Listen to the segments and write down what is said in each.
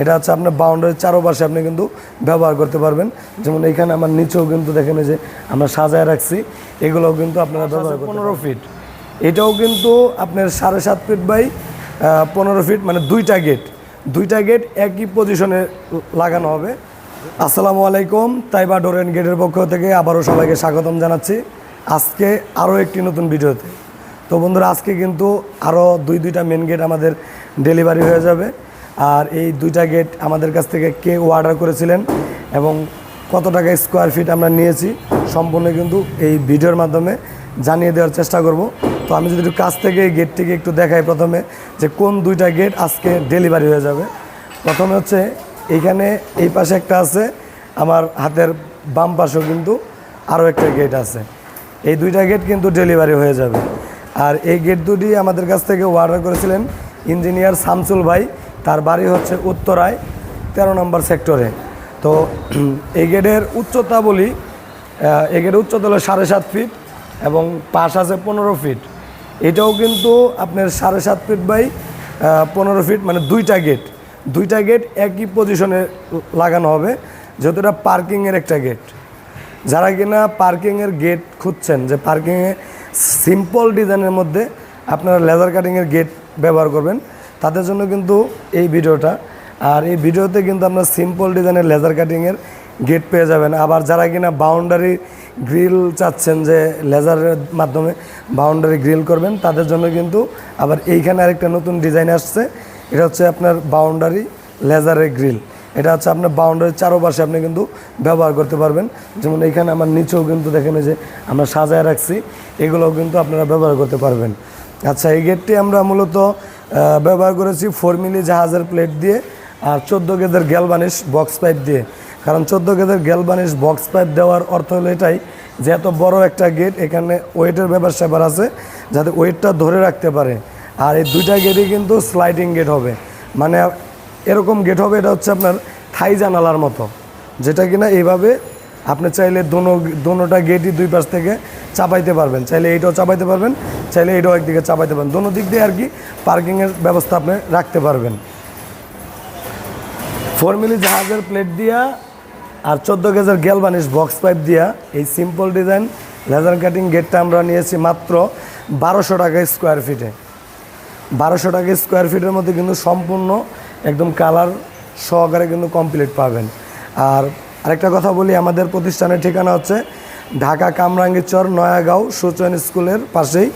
এটা হচ্ছে আপনার বাউন্ডারির চারোপাশে আপনি কিন্তু ব্যবহার করতে পারবেন। যেমন এইখানে আমার নিচেও কিন্তু দেখেন যে আমরা সাজায় রাখছি এগুলোও কিন্তু আপনারা ব্যবহার করতে পনেরো ফিট এটাও কিন্তু আপনার সাড়ে সাত ফিট বাই পনেরো ফিট মানে দুইটা গেট দুইটা গেট একই পজিশনে লাগানো হবে। আসসালামু আলাইকুম তাইবা ডোর অ্যান্ড গেটের পক্ষ থেকে আবারও সবাইকে স্বাগতম জানাচ্ছি আজকে আরও একটি নতুন ভিডিওতে। তো বন্ধুরা আজকে কিন্তু আরও দুই দুইটা মেন গেট আমাদের ডেলিভারি হয়ে যাবে। আর এই দুইটা গেট আমাদের কাছ থেকে কে অর্ডার করেছিলেন এবং কত টাকা স্কোয়ার ফিট আমরা নিয়েছি, সম্পূর্ণ কিন্তু এই ভিডিওর মাধ্যমে জানিয়ে দেওয়ার চেষ্টা করব। তো আমি যদি একটু কাছ থেকে এই গেটটিকে একটু দেখাই প্রথমে যে কোন দুইটা গেট আজকে ডেলিভারি হয়ে যাবে। প্রথমে হচ্ছে এইখানে এই পাশে একটা আছে, আমার হাতের বাম পাশেও কিন্তু আরও একটা গেট আছে। এই দুইটা গেট কিন্তু ডেলিভারি হয়ে যাবে। আর এই গেট দুটি আমাদের কাছ থেকে অর্ডার করেছিলেন ইঞ্জিনিয়ার শামসুল ভাই। তার বাড়ি হচ্ছে উত্তরায়, তেরো নম্বর সেক্টরে। তো এই গেটের উচ্চতা বলি এই গেটের উচ্চতা হলো সাড়ে সাত ফিট এবং পাশ আছে পনেরো ফিট। এটাও কিন্তু আপনার সাড়ে সাত ফিট বাই পনেরো ফিট মানে দুইটা গেট। দুইটা গেট একই পজিশনে লাগানো হবে, যেহেতু এটা পার্কিংয়ের একটা গেট। যারা কিনা পার্কিংয়ের গেট খুঁজছেন, যে পার্কিংয়ে সিম্পল ডিজাইনের মধ্যে আপনারা লেজার কাটিংয়ের গেট ব্যবহার করবেন তাদের জন্য কিন্তু এই ভিডিওটা। আর এই ভিডিওতে কিন্তু আপনার সিম্পল ডিজাইনের লেজার কাটিংয়ের গেট পেয়ে যাবেন। আবার যারা কিনা বাউন্ডারি গ্রিল চাচ্ছেন যে লেজারের মাধ্যমে বাউন্ডারি গ্রিল করবেন, তাদের জন্য কিন্তু আবার এইখানে আরেকটা নতুন ডিজাইন আসছে। এটা হচ্ছে আপনার বাউন্ডারি লেজারের গ্রিল এটা হচ্ছে আপনার বাউন্ডারির চারোপাশে আপনি কিন্তু ব্যবহার করতে পারবেন। যেমন এইখানে আমার নিচেও কিন্তু দেখেন যে আমরা সাজায় রাখছি, এগুলোও কিন্তু আপনারা ব্যবহার করতে পারবেন। আচ্ছা এই গেটটি আমরা মূলত ব্যবহার করেছি ফোর মিলি জাহাজের প্লেট দিয়ে আর চোদ্দ গেদের গ্যালবানিশ বক্স পাইপ দিয়ে। কারণ চোদ্দ গেদের গ্যালবানিশ বক্স পাইপ দেওয়ার অর্থ হলো এটাই যে এত বড় একটা গেট এখানে ওয়েটের ব্যাপার স্যাপার আছে, যাতে ওয়েটটা ধরে রাখতে পারে। আর এই দুইটা গেটই কিন্তু স্লাইডিং গেট হবে। মানে এরকম গেট হবে, এটা হচ্ছে আপনার থাই জানালার মতো। যেটা কিনা এইভাবে আপনি চাইলে দোনো, দোনোটা গেটই দুই পাশ থেকে চাপাইতে পারবেন। চাইলে এইটাও চাপাইতে পারবেন, চাইলে এইটাও একদিকে চাপাইতে পারবেন। দোনো দিক দিয়ে আর কি পার্কিংয়ের ব্যবস্থা আপনি রাখতে পারবেন। ফোর মিলি জাহাজের প্লেট দিয়া আর চোদ্দ গেজের গ্যালবানিশ বক্স পাইপ দিয়া এই সিম্পল ডিজাইন লেজার কাটিং গেটটা আমরা নিয়েছি মাত্র বারোশো টাকা স্কোয়ার ফিটে বারোশো টাকা স্কোয়ার ফিটের মধ্যে কিন্তু সম্পূর্ণ একদম কালার সহকারে কিন্তু কমপ্লিট পাবেন। আর আরেকটা কথা বলি, আমাদের প্রতিষ্ঠানের ঠিকানা হচ্ছে ঢাকা কামরাঙ্গীরচর নয়াগাঁও সুচন স্কুলের পাশেই।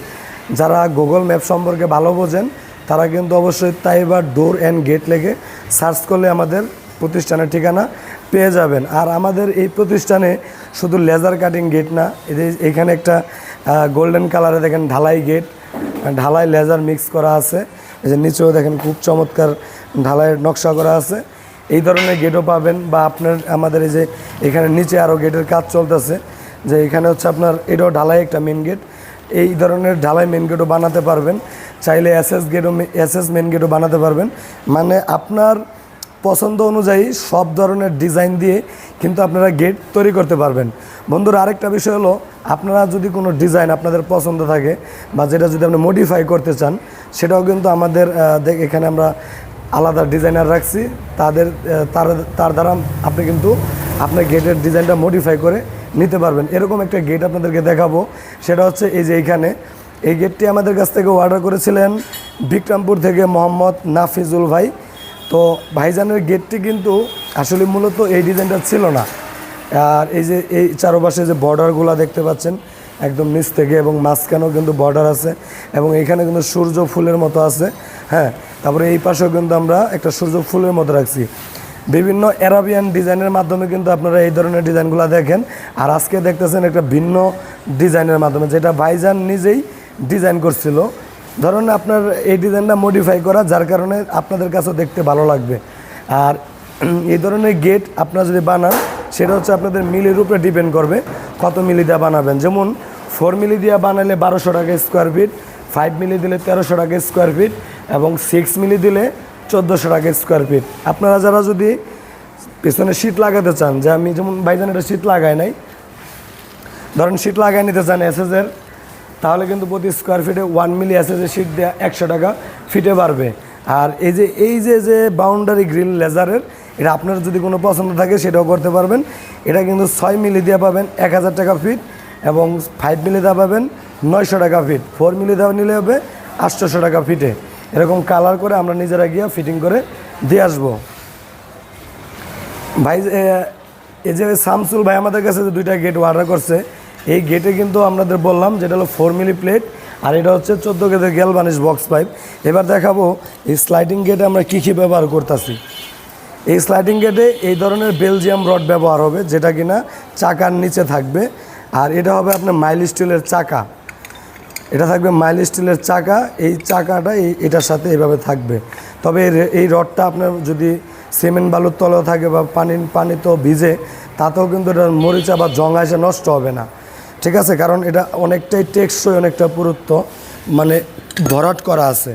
যারা গুগল ম্যাপ সম্পর্কে ভালো বোঝেন, তারা কিন্তু অবশ্যই তাইবার ডোর অ্যান্ড গেট লেগে সার্চ করলে আমাদের প্রতিষ্ঠানের ঠিকানা পেয়ে যাবেন। আর আমাদের এই প্রতিষ্ঠানে শুধু লেজার কাটিং গেট না এখানে একটা গোল্ডেন কালারে দেখেন ঢালাই গেট, ঢালাই লেজার মিক্স করা আছে। এই যে নিচেও দেখেন খুব চমৎকার ঢালাইয়ের নকশা করা আছে। এই ধরনের গেটও পাবেন বা আপনার, আমাদের এই যে এখানে নিচে আরও গেটের কাজ চলতেছে। যে এখানে হচ্ছে আপনার, এটাও ঢালাই একটা মেন গেট এই ধরনের ঢালাই মেন গেটও বানাতে পারবেন। চাইলে এসএস গেটও এসএস মেন গেটও বানাতে পারবেন। মানে আপনার পছন্দ অনুযায়ী সব ধরনের ডিজাইন দিয়ে কিন্তু আপনারা গেট তৈরি করতে পারবেন। বন্ধুরা, আরেকটা বিষয় হলো, আপনারা যদি কোনো ডিজাইন আপনাদের পছন্দ থাকে বা যেটা যদি আপনি মডিফাই করতে চান, সেটাও কিন্তু আমাদের এখানে আমরা আলাদা ডিজাইনার রাখছি। তাদের তার তার দ্বারা আপনি কিন্তু আপনার গেটের ডিজাইনটা মডিফাই করে নিতে পারবেন। এরকম একটা গেট আপনাদেরকে দেখাবো। সেটা হচ্ছে এই যে এইখানে। এই গেটটি আমাদের কাছ থেকে অর্ডার করেছিলেন বিক্রমপুর থেকে মোহাম্মদ নাফিজুল ভাই। তো ভাইজানের গেটটি কিন্তু আসলে মূলত এই ডিজাইনটা ছিল না। আর এই যে এই চারপাশে যে বর্ডারগুলো দেখতে পাচ্ছেন, একদম নিচ থেকে এবং মাঝখানেও কিন্তু বর্ডার আছে এবং এখানে কিন্তু সূর্য ফুলের মতো আছে। হ্যাঁ তারপরে এই পাশেও কিন্তু আমরা একটা সূর্য ফুলের মতো রাখছি। বিভিন্ন অ্যারাবিয়ান ডিজাইনের মাধ্যমে কিন্তু আপনারা এই ধরনের ডিজাইনগুলো দেখেন। আর আজকে দেখতেছেন একটা ভিন্ন ডিজাইনের মাধ্যমে, যেটা ভাইজান নিজেই ডিজাইন করছিল। ধরুন আপনার এই ডিজাইনটা মডিফাই করা, যার কারণে আপনাদের কাছেও দেখতে ভালো লাগবে। আর এই ধরনের গেট আপনারা যদি বানান, সেটা হচ্ছে আপনাদের মিলির উপরে ডিপেন্ড করবে কত মিলি দিয়ে বানাবেন। যেমন ফোর মিলি দিয়ে বানালে বারোশো টাকা স্কোয়ার ফিট ফাইভ মিলি দিলে তেরোশো টাকা স্কোয়ার ফিট এবং সিক্স মিলি দিলে চোদ্দোশো টাকা স্কোয়ার ফিট আপনারা যারা যদি পেছনে শীট লাগাতে চান, যে আমি যেমন বাইজান এটা শীট লাগাই নাই, ধরেন শীট লাগাই নিতে চান এসএসের তাহলে কিন্তু প্রতি স্কোয়ার ফিটে ওয়ান মিলি এসএসের শীট দেওয়া একশো টাকা ফিটে বাড়বে। আর এই যে এই যে যে বাউন্ডারি গ্রিল লেজারের এটা আপনার যদি কোনো পছন্দ থাকে সেটাও করতে পারবেন। এটা কিন্তু ছয় মিলি দিয়ে পাবেন এক হাজার টাকা ফিট এবং ফাইভ মিলি দেওয়া পাবেন নয়শো টাকা ফিট ফোর মিলি দেওয়া নিলে হবে আটশোশো টাকা ফিটে এরকম কালার করে আমরা নিজেরা গিয়ে ফিটিং করে দিয়ে আসব। ভাই এই যে শামসুল ভাই আমাদের কাছে যে দুইটা গেট অর্ডার করছে, এই গেটে কিন্তু আপনাদের বললাম যেটা হলো ফোর মিলি প্লেট আর এটা হচ্ছে চোদ্দ গেটের গ্যালবানিশ বক্স পাইপ এবার দেখাবো এই স্লাইডিং গেটে আমরা কী কী ব্যবহার করতেছি। এই স্লাইডিং গেটে এই ধরনের বেলজিয়াম রড ব্যবহার হবে, যেটা কিনা চাকার নিচে থাকবে। আর এটা হবে আপনার মাইল স্টিলের চাকা। এটা থাকবে মাইল স্টিলের চাকা, এই চাকাটা এই এটার সাথে এইভাবে থাকবে। তবে এই রডটা আপনার যদি সিমেন্ট বালুর তলেও থাকে বা পানি পানি তো ভিজে, তাতেও কিন্তু এটা মরিচা বা জং এসে নষ্ট হবে না। ঠিক আছে? কারণ এটা অনেকটাই টেকসই, অনেকটা পুরুত্ব মানে ভরাট করা আছে।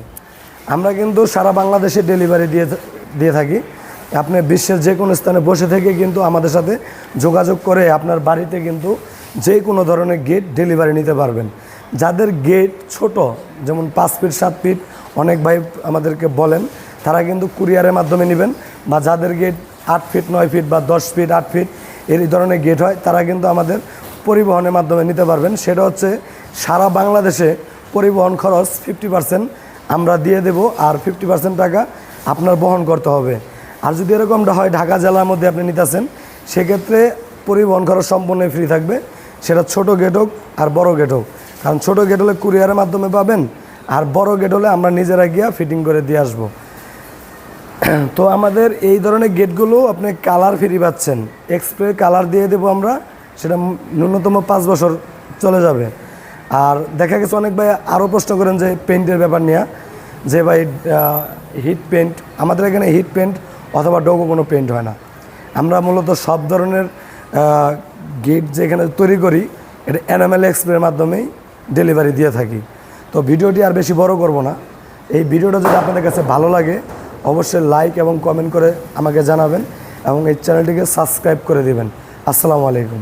আমরা কিন্তু সারা বাংলাদেশে ডেলিভারি দিয়ে দিয়ে থাকি। আপনি বিশ্বের যে কোনো স্থানে বসে থেকে কিন্তু আমাদের সাথে যোগাযোগ করে আপনার বাড়িতে কিন্তু যে কোনো ধরনের গেট ডেলিভারি নিতে পারবেন। যাদের গেট ছোট, যেমন পাঁচ ফিট সাত ফিট অনেক ভাই আমাদেরকে বলেন, তারা কিন্তু কুরিয়ারের মাধ্যমে নেবেন, বা যাদের গেট আট ফিট নয় ফিট বা দশ ফিট আট ফিট এই ধরনের গেট হয়, তারা কিন্তু আমাদের পরিবহনের মাধ্যমে নিতে পারবেন। সেটা হচ্ছে সারা বাংলাদেশে পরিবহন খরচ ফিফটি পার্সেন্ট আমরা দিয়ে দেব, আর ফিফটি পার্সেন্ট টাকা আপনার বহন করতে হবে। আর যদি এরকমটা হয় ঢাকা জেলার মধ্যে আপনি নিতেছেন, সেক্ষেত্রে পরিবহন খরচ সম্পূর্ণ ফ্রি থাকবে। সেটা ছোট গেট হোক আর বড় গেট হোক। কারণ ছোট গেট হলে কুরিয়ারের মাধ্যমে পাবেন, আর বড় গেট হলে আমরা নিজেরা গিয়া ফিটিং করে দিয়ে আসব। তো আমাদের এই ধরনের গেটগুলো আপনি কালার ফ্রি পাচ্ছেন। এক্সপ্রে কালার দিয়ে দেবো আমরা, সেটা ন্যূনতম পাঁচ বছর চলে যাবে। আর দেখা গেছে অনেক ভাই আরও প্রশ্ন করেন যে পেন্টের ব্যাপার নিয়ে, যে ভাই হিট পেন্ট আমাদের এখানে হিট পেন্ট অথবা ডোগো কোনো পেন্ট হয় না। আমরা মূলত সব ধরনের গেট যেখানে তৈরি করি, এটা এনামেল এক্সপ্রের মাধ্যমেই ডেলিভারি দিয়ে থাকি। তো ভিডিওটি আর বেশি বড় করব না। এই ভিডিওটা যদি আপনাদের কাছে ভালো লাগে, অবশ্যই লাইক এবং কমেন্ট করে আমাকে জানাবেন এবং এই চ্যানেলটিকে সাবস্ক্রাইব করে দেবেন। আসসালামু আলাইকুম।